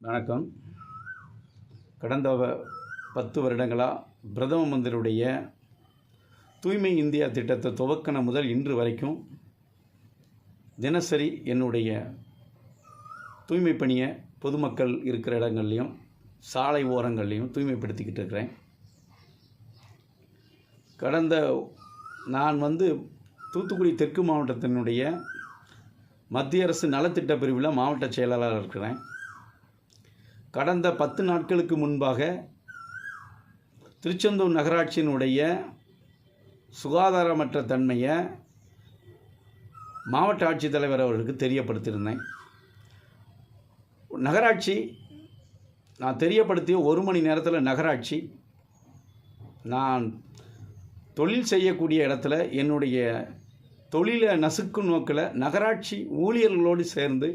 வணக்கம். கடந்த பத்து வருடங்களாக பிரதம மந்திரியுடைய தூய்மை இந்தியா திட்டத்தை துவக்கின முதல் இன்று வரைக்கும் தினசரி என்னுடைய தூய்மை பணியை பொதுமக்கள் இருக்கிற இடங்கள்லையும் சாலை ஓரங்கள்லையும் தூய்மைப்படுத்திக்கிட்டு இருக்கிறேன். கடந்த நான் வந்து தூத்துக்குடி தெற்கு மாவட்டத்தினுடைய மத்திய அரசு நலத்திட்ட பிரிவில் மாவட்ட செயலாளராக இருக்கிறேன். கடந்த பத்து நாட்களுக்கு முன்பாக திருச்செந்தூர் நகராட்சியினுடைய சுகாதாரமற்ற தன்மையை மாவட்ட ஆட்சித்தலைவர் அவர்களுக்கு தெரியப்படுத்தியிருந்தேன். நகராட்சி நான் தெரியப்படுத்திய ஒரு மணி நேரத்தில் நகராட்சி நான் தொழில் செய்யக்கூடிய இடத்துல என்னுடைய தொழிலை நசுக்கும் நோக்கில் நகராட்சி ஊழியர்களோடு சேர்ந்து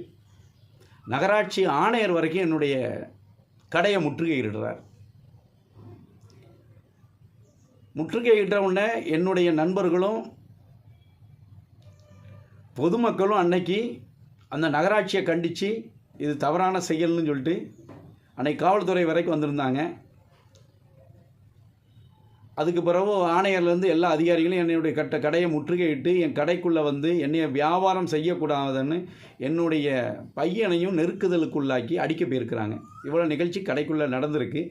நகராட்சி ஆணையர் வரைக்கும் என்னுடைய கடையை முற்றுகையிடுறார். முற்றுகையிட்ட உடனே என்னுடைய நண்பர்களும் பொதுமக்களும் அன்னைக்கு அந்த நகராட்சியை கண்டித்து இது தவறான செயல்னு சொல்லிட்டு அன்னைக்கு காவல்துறை வரைக்கும் வந்திருந்தாங்க. அதுக்கு பிறகு ஆணையர்லேருந்து எல்லா அதிகாரிகளும் என்னுடைய கட்ட கடையை முற்றுகையிட்டு என் கடைக்குள்ளே வந்து என்னைய வியாபாரம் செய்யக்கூடாதுன்னு என்னுடைய பையனையும் நெருக்குதலுக்குள்ளாக்கி அடிக்க போயிருக்கிறாங்க. இவ்வளோ நிகழ்ச்சி கடைக்குள்ளே நடந்திருக்கு.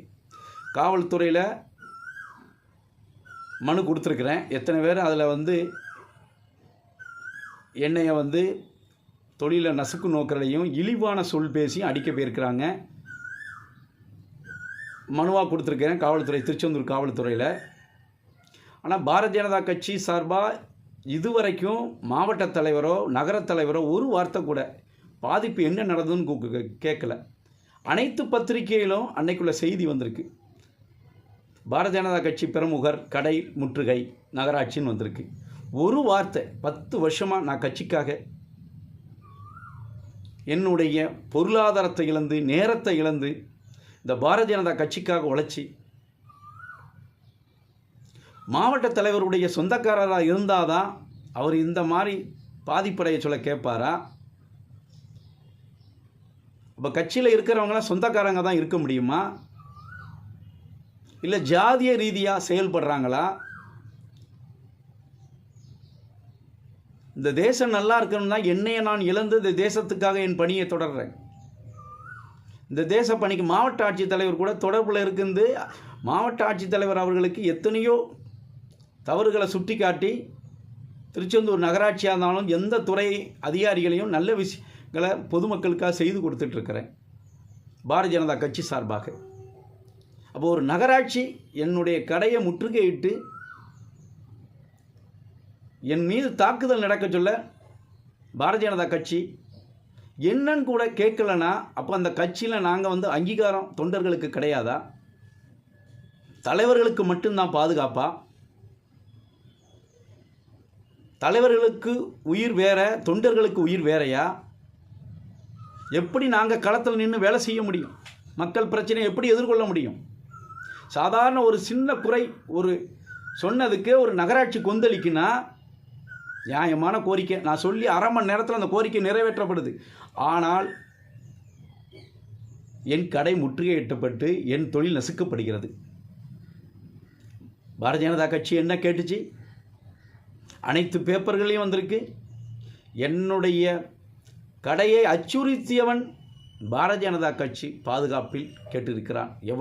காவல்துறையில் மனு கொடுத்துருக்குறேன். எத்தனை பேர் அதில் வந்து என்னைய வந்து தொழிலை நசுக்கு நோக்கிறதையும் இழிவான சொல் பேசியும் அடிக்க போயிருக்கிறாங்க. மனுவாக கொடுத்துருக்கேன் காவல்துறை திருச்செந்தூர் காவல்துறையில். ஆனால் பாரதிய ஜனதா கட்சி சார்பாக இதுவரைக்கும் மாவட்ட தலைவரோ நகரத் தலைவரோ ஒரு வார்த்தை கூட பாதிப்பு என்ன நடந்ததுன்னு கே- கேட்கல அனைத்து பத்திரிகையிலும் அன்னைக்குள்ள செய்தி வந்திருக்கு. பாரதிய ஜனதா கட்சி பிரமுகர் கடை முற்றுகை நகராட்சின்னு வந்திருக்கு. ஒரு வார்த்தை பத்து வருஷமாக நான் கட்சிக்காக என்னுடைய பொருளாதாரத்தை இழந்து நேரத்தை இழந்து இந்த பாரதிய ஜனதா கட்சிக்காக உழைச்சி மாவட்ட தலைவருடைய சொந்தக்காரராக இருந்தால் தான் அவர் இந்த மாதிரி பாதிப்படைய சொல்ல கேட்பாரா? இப்போ கட்சியில் இருக்கிறவங்களாம் சொந்தக்காரங்க தான் இருக்க முடியுமா? இல்லை ஜாதிய ரீதியாக செயல்படுறாங்களா? இந்த தேசம் நல்லா இருக்கணும்னா என்னையை நான் இழந்து இந்த தேசத்துக்காக என் பணியை தொடர்றேன். இந்த தேசப்பணிக்கு மாவட்ட ஆட்சித்தலைவர் கூட தொடர்பில் இருக்குது மாவட்ட ஆட்சித்தலைவர் அவர்களுக்கு எத்தனையோ தவறுகளை சுட்டிக்காட்டி திருச்செந்தூர் நகராட்சியாக இருந்தாலும் எந்த துறை அதிகாரிகளையும் நல்ல விஷயங்களை பொதுமக்களுக்காக செய்து கொடுத்துட்ருக்கிறேன். பாரதிய ஜனதா கட்சி சார்பாக. அப்போ ஒரு நகராட்சி என்னுடைய கடையை முற்றுகையிட்டு என் மீது தாக்குதல் நடக்க சொல்ல பாரதிய ஜனதா கட்சி என்னன்னு கூட கேட்கலன்னா அப்போ அந்த கட்சியில் நாங்கள் வந்து அங்கீகாரம் தொண்டர்களுக்கு கிடையாதா? தலைவர்களுக்கு மட்டும்தான் பாதுகாப்பா? தலைவர்களுக்கு உயிர் வேற தொண்டர்களுக்கு உயிர் வேறையா? எப்படி நாங்கள் களத்தில் நின்று வேலை செய்ய முடியும்? மக்கள் பிரச்சனையை எப்படி எதிர்கொள்ள முடியும்? சாதாரண ஒரு சின்ன குறை ஒரு சொன்னதுக்கு ஒரு நகராட்சி கொந்தளிக்குன்னா நியாயமான கோரிக்கை. நான் சொல்லி அரை மணி நேரத்தில் அந்த கோரிக்கை நிறைவேற்றப்படுது. ஆனால் என் கடை முற்றுகையிட்டப்பட்டு என் தொழில் நசுக்கப்படுகிறது. பாரதிய ஜனதா கட்சி என்ன கேட்டுச்சு? அனைத்து பேப்பர்களையும் வந்திருக்கு. என்னுடைய கடையை அச்சுறுத்தியவன் பாரதிய ஜனதா கட்சி பாதுகாப்பில் கேட்டிருக்கிறான். எவ்வளோ